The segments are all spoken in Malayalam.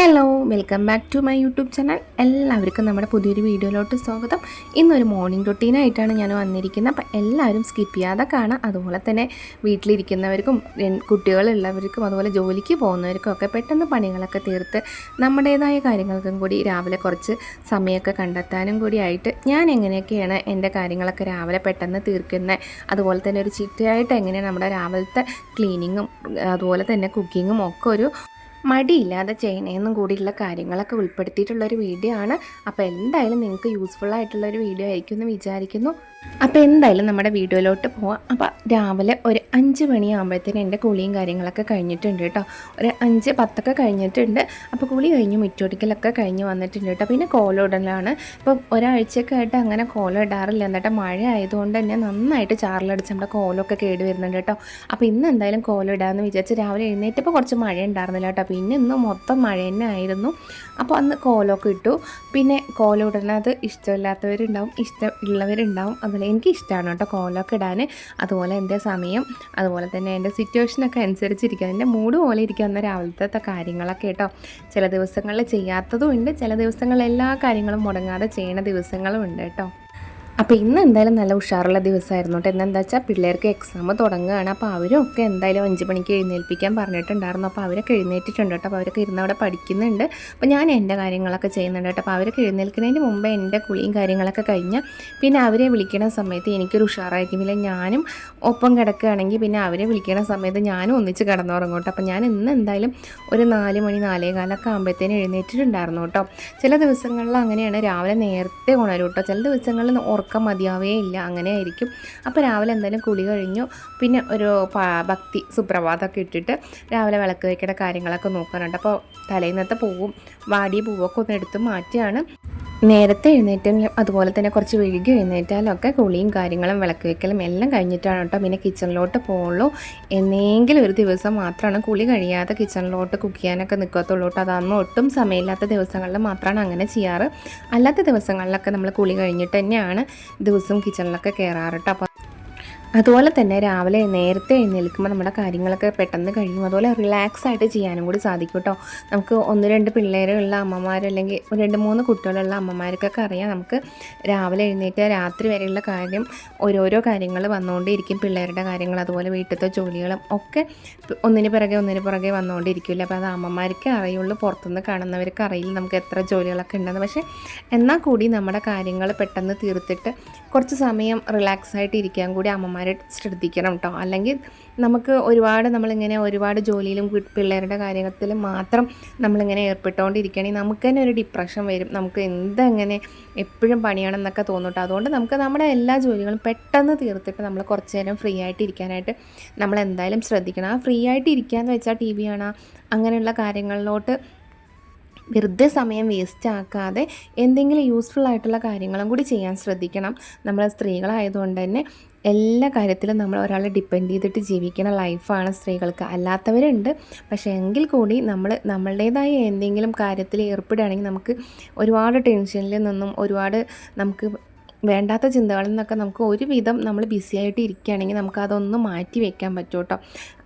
Hello welcome back to my YouTube channel എല്ലാവർക്കും നമ്മുടെ പുതിയൊരു വീഡിയോയിലോട്ട് സ്വാഗതം. ഇന്നൊരു മോർണിംഗ് റൊട്ടീനായിട്ടാണ് ഞാൻ വന്നിരിക്കുന്നത്. അപ്പം എല്ലാവരും സ്കിപ്പ് ചെയ്യാതെ കാണാം. അതുപോലെ തന്നെ വീട്ടിലിരിക്കുന്നവർക്കും കുട്ടികളുള്ളവർക്കും അതുപോലെ ജോലിക്ക് പോകുന്നവർക്കും ഒക്കെ പെട്ടെന്ന് പണികളൊക്കെ തീർത്ത് നമ്മുടേതായ കാര്യങ്ങൾക്കും കൂടി രാവിലെ കുറച്ച് സമയമൊക്കെ കണ്ടെത്താനും കൂടി ആയിട്ട് ഞാൻ എങ്ങനെയൊക്കെയാണ് എന്റെ കാര്യങ്ങളൊക്കെ രാവിലെ പെട്ടെന്ന് തീർക്കുന്നത് അതുപോലെ തന്നെ ഒരു ചിട്ടയായിട്ട് എങ്ങനെയാണ് നമ്മുടെ രാവിലത്തെ ക്ലീനിങ്ങും അതുപോലെ തന്നെ കുക്കിങ്ങും ഒക്കെ ഒരു മടിയില്ലാതെ ചെയ്യണേന്നും കൂടിയുള്ള കാര്യങ്ങളൊക്കെ ഉൾപ്പെടുത്തിയിട്ടുള്ളൊരു വീഡിയോ ആണ്. അപ്പോൾ എന്തായാലും നിങ്ങൾക്ക് യൂസ്ഫുൾ ആയിട്ടുള്ളൊരു വീഡിയോ ആയിരിക്കും എന്ന് വിചാരിക്കുന്നു. അപ്പോൾ എന്തായാലും നമ്മുടെ വീഡിയോയിലോട്ട് പോവാം. അപ്പോൾ രാവിലെ ഒരു അഞ്ച് മണിയാകുമ്പോഴത്തേനും എന്റെ കുളിയും കാര്യങ്ങളൊക്കെ കഴിഞ്ഞിട്ടുണ്ട് കേട്ടോ. ഒരു അഞ്ച് പത്തൊക്കെ കഴിഞ്ഞിട്ടുണ്ട്. അപ്പോൾ കുളി കഴിഞ്ഞ് മുറ്റോടിക്കലൊക്കെ കഴിഞ്ഞ് വന്നിട്ടുണ്ട് കേട്ടോ. പിന്നെ കോലോടലാണ്. ഇപ്പോൾ ഒരാഴ്ചയൊക്കെ ആയിട്ട് അങ്ങനെ കോലം ഇടാറില്ല. എന്നിട്ട് മഴ ആയതുകൊണ്ട് തന്നെ നന്നായിട്ട് ചാറിലടിച്ച് നമ്മുടെ കോലമൊക്കെ കേട് വരുന്നുണ്ട് കേട്ടോ. അപ്പോൾ ഇന്ന് എന്തായാലും കോലം ഇടാമെന്ന് വിചാരിച്ച് രാവിലെ എഴുന്നേറ്റപ്പോൾ കുറച്ച് മഴ ഉണ്ടായിരുന്നില്ല കേട്ടോ. പിന്നെ ഇന്ന് മൊത്തം മഴ തന്നെ ആയിരുന്നു. അപ്പോൾ അന്ന് കോലമൊക്കെ ഇട്ടു. പിന്നെ കോലം ഇടുന്നത് ഇഷ്ടമില്ലാത്തവരുണ്ടാവും ഇഷ്ടം ഉള്ളവരുണ്ടാവും അതുപോലെ എനിക്ക് ഇഷ്ടമാണ് കേട്ടോ കോലമൊക്കെ ഇടാൻ. അതുപോലെ എന്റെ സമയം അതുപോലെ തന്നെ എന്റെ സിറ്റുവേഷനൊക്കെ അനുസരിച്ചിരിക്കുക എന്റെ മൂഡ് പോലെ ഇരിക്കുന്ന രാവിലത്തെ കാര്യങ്ങളൊക്കെ കേട്ടോ. ചില ദിവസങ്ങളിൽ ചെയ്യാത്തതും ഉണ്ട് ചില ദിവസങ്ങളിൽ എല്ലാ കാര്യങ്ങളും മുടങ്ങാതെ ചെയ്യണ ദിവസങ്ങളും ഉണ്ട് കേട്ടോ. അപ്പോൾ ഇന്ന് എന്തായാലും നല്ല ഉഷാറുള്ള ദിവസമായിരുന്നു കേട്ടോ. എന്നെന്താ വെച്ചാൽ പിള്ളേർക്ക് എക്സാം തുടങ്ങുകയാണ്. അപ്പോൾ അവരൊക്കെ എന്തായാലും അഞ്ച് മണിക്ക് എഴുന്നേൽപ്പിക്കാൻ പറഞ്ഞിട്ടുണ്ടായിരുന്നു. അപ്പോൾ അവരൊക്കെ എഴുന്നേറ്റിട്ടുണ്ട് കേട്ടോ. അപ്പോൾ അവരൊക്കെ ഇരുന്ന് അവിടെ പഠിക്കുന്നുണ്ട്. അപ്പോൾ ഞാൻ എന്റെ കാര്യങ്ങളൊക്കെ ചെയ്യുന്നുണ്ട് കേട്ടോ. അപ്പോൾ അവരൊക്കെ എഴുന്നേൽക്കുന്നതിന് മുമ്പ് എന്റെ കുളിയും കാര്യങ്ങളൊക്കെ കഴിഞ്ഞ് പിന്നെ അവരെ വിളിക്കണ സമയത്ത് എനിക്കൊരു ഉഷാറായിരിക്കും. ഇല്ല ഞാനും ഒപ്പം കിടക്കുകയാണെങ്കിൽ പിന്നെ അവരെ വിളിക്കണ സമയത്ത് ഞാനും ഒന്നിച്ച് കിടന്നുറങ്ങും കേട്ടോ. അപ്പോൾ ഞാൻ ഇന്ന് എന്തായാലും ഒരു നാല് മണി നാലേ കാലൊക്കെ ആകുമ്പോഴത്തേനും എഴുന്നേറ്റിട്ടുണ്ടായിരുന്നു കേട്ടോ. ചില ദിവസങ്ങളിൽ അങ്ങനെയാണ്. രാവിലെ നേരത്തെ ഉണരും കേട്ടോ. ചില ദിവസങ്ങളിൽ ഉറക്കം മതിയാവേ ഇല്ല അങ്ങനെ ആയിരിക്കും. അപ്പോൾ രാവിലെ എന്തായാലും കുളി കഴിഞ്ഞു. പിന്നെ ഒരു ഭക്തി സുപ്രഭാതമൊക്കെ ഇട്ടിട്ട് രാവിലെ വിളക്ക് വയ്ക്കേണ്ട കാര്യങ്ങളൊക്കെ നോക്കാനുണ്ട്. അപ്പോൾ തലേന്നത്തെ പൂവും വാടിയ പൂവൊക്കെ ഒന്ന് എടുത്ത് മാറ്റിയാണ്. നേരത്തെ എഴുന്നേറ്റെങ്കിലും അതുപോലെ തന്നെ കുറച്ച് വൈകി എഴുന്നേറ്റാലൊക്കെ കുളിയും കാര്യങ്ങളും വിളക്ക് വെക്കലും എല്ലാം കഴിഞ്ഞിട്ടാണ് കേട്ടോ പിന്നെ കിച്ചണിലോട്ട് പോകുള്ളൂ എന്നെങ്കിലും ഒരു ദിവസം മാത്രമാണ് കുളി കഴിയാതെ കിച്ചണിലോട്ട് കുക്ക് ചെയ്യാനൊക്കെ നിൽക്കത്തുള്ളൂ കേട്ടോ. അതൊന്നും ഒട്ടും സമയമില്ലാത്ത ദിവസങ്ങളിൽ മാത്രമാണ് അങ്ങനെ ചെയ്യാറ്. അല്ലാത്ത ദിവസങ്ങളിലൊക്കെ നമ്മൾ കുളി കഴിഞ്ഞിട്ട് തന്നെയാണ് ദിവസം കിച്ചണിലൊക്കെ കയറാറ് കേട്ടോ. അതുപോലെ തന്നെ രാവിലെ നേരത്തെ എഴുന്നേൽക്കുമ്പോൾ നമ്മുടെ കാര്യങ്ങളൊക്കെ പെട്ടെന്ന് കഴിയും. അതുപോലെ റിലാക്സ് ആയിട്ട് ചെയ്യാനും കൂടി സാധിക്കും കേട്ടോ. നമുക്ക് ഒന്ന് രണ്ട് പിള്ളേരുള്ള അമ്മമാർ അല്ലെങ്കിൽ രണ്ട് മൂന്ന് കുട്ടികളുള്ള അമ്മമാർക്കൊക്കെ അറിയാം നമുക്ക് രാവിലെ എഴുന്നേറ്റ് രാത്രി വരെയുള്ള കാര്യം ഓരോരോ കാര്യങ്ങൾ വന്നുകൊണ്ടിരിക്കും. പിള്ളേരുടെ കാര്യങ്ങൾ അതുപോലെ വീട്ടിലത്തെ ജോലികളും ഒക്കെ ഒന്നിന് പിറകെ ഒന്നിന് പിറകെ വന്നുകൊണ്ടിരിക്കില്ല. അപ്പോൾ അത് അമ്മമാർക്ക് അറിയുള്ളൂ പുറത്തുനിന്ന് കാണുന്നവർക്ക് അറിയില്ല നമുക്ക് എത്ര ജോലികളൊക്കെ ഉണ്ടെന്ന്. പക്ഷേ എന്നാൽ കൂടി നമ്മുടെ കാര്യങ്ങൾ പെട്ടെന്ന് തീർത്തിട്ട് കുറച്ച് സമയം റിലാക്സ് ആയിട്ട് ഇരിക്കാൻ കൂടി അമ്മമാർ ശ്രദ്ധിക്കണം കേട്ടോ അല്ലെങ്കിൽ നമുക്ക് ഒരുപാട് നമ്മളിങ്ങനെ ഒരുപാട് ജോലിയിലും പിള്ളേരുടെ കാര്യത്തിലും മാത്രം നമ്മളിങ്ങനെ ഏർപ്പെട്ടുകൊണ്ടിരിക്കുകയാണെങ്കിൽ നമുക്ക് തന്നെ ഒരു ഡിപ്രഷൻ വരും. നമുക്ക് എന്തെങ്ങനെ എപ്പോഴും പണിയാണെന്നൊക്കെ തോന്നും അതുകൊണ്ട് നമുക്ക് നമ്മുടെ എല്ലാ ജോലികളും പെട്ടെന്ന് തീർത്തിട്ട് നമ്മൾ കുറച്ച് നേരം ഫ്രീ ആയിട്ട് ഇരിക്കാനായിട്ട് നമ്മൾ എന്തായാലും ശ്രദ്ധിക്കണം. ആ ഫ്രീ ആയിട്ട് ഇരിക്കാന്ന് വെച്ചാൽ ടി വി കാണാം അങ്ങനെയുള്ള കാര്യങ്ങളിലോട്ട് വെറുതെ സമയം വേസ്റ്റ് ആക്കാതെ എന്തെങ്കിലും യൂസ്ഫുൾ ആയിട്ടുള്ള കാര്യങ്ങളും കൂടി ചെയ്യാൻ ശ്രദ്ധിക്കണം. നമ്മൾ സ്ത്രീകളായതുകൊണ്ട് തന്നെ എല്ലാ കാര്യത്തിലും നമ്മൾ ഒരാളെ ഡിപ്പെൻഡ് ചെയ്തിട്ട് ജീവിക്കുന്ന ലൈഫാണ് സ്ത്രീകൾക്ക്. അല്ലാത്തവരുണ്ട്. പക്ഷേ എങ്കിൽ കൂടി നമ്മൾ നമ്മളുടേതായ എന്തെങ്കിലും കാര്യത്തിൽ ഏർപ്പെടുകയാണെങ്കിൽ നമുക്ക് ഒരുപാട് ടെൻഷനിൽ നിന്നും ഒരുപാട് നമുക്ക് വേണ്ടാത്ത ചിന്തകളിൽ നിന്നൊക്കെ നമുക്ക് ഒരുവിധം നമ്മൾ ബിസി ആയിട്ട് ഇരിക്കുകയാണെങ്കിൽ നമുക്ക് അതൊന്ന് മാറ്റി വെക്കാൻ പറ്റും കേട്ടോ.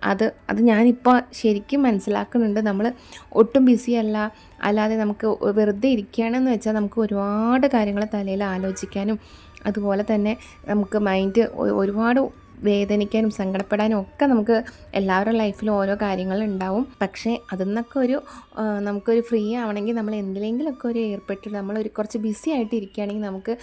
അത് അത് ഞാനിപ്പോൾ ശരിക്കും മനസ്സിലാക്കുന്നുണ്ട്. നമ്മൾ ഒട്ടും ബിസി അല്ല. അല്ലാതെ നമുക്ക് വെറുതെ ഇരിക്കുകയാണെന്ന് വെച്ചാൽ നമുക്ക് ഒരുപാട് കാര്യങ്ങൾ തലയിൽ ആലോചിക്കാനും അതുപോലെ തന്നെ നമുക്ക് മൈൻഡ് ഒരുപാട് വേദനിക്കാനും സങ്കടപ്പെടാനും ഒക്കെ നമുക്ക് എല്ലാവരുടെ ലൈഫിലും ഓരോ കാര്യങ്ങൾ ഉണ്ടാവും. പക്ഷേ അതിൽ നിന്നൊക്കെ ഒരു നമുക്കൊരു ഫ്രീ ആവണമെങ്കിൽ നമ്മൾ എന്തിലെങ്കിലുമൊക്കെ ഒരു ഏർപ്പെട്ട് നമ്മളൊരു കുറച്ച് ബിസി ആയിട്ട് ഇരിക്കുകയാണെങ്കിൽ നമുക്ക്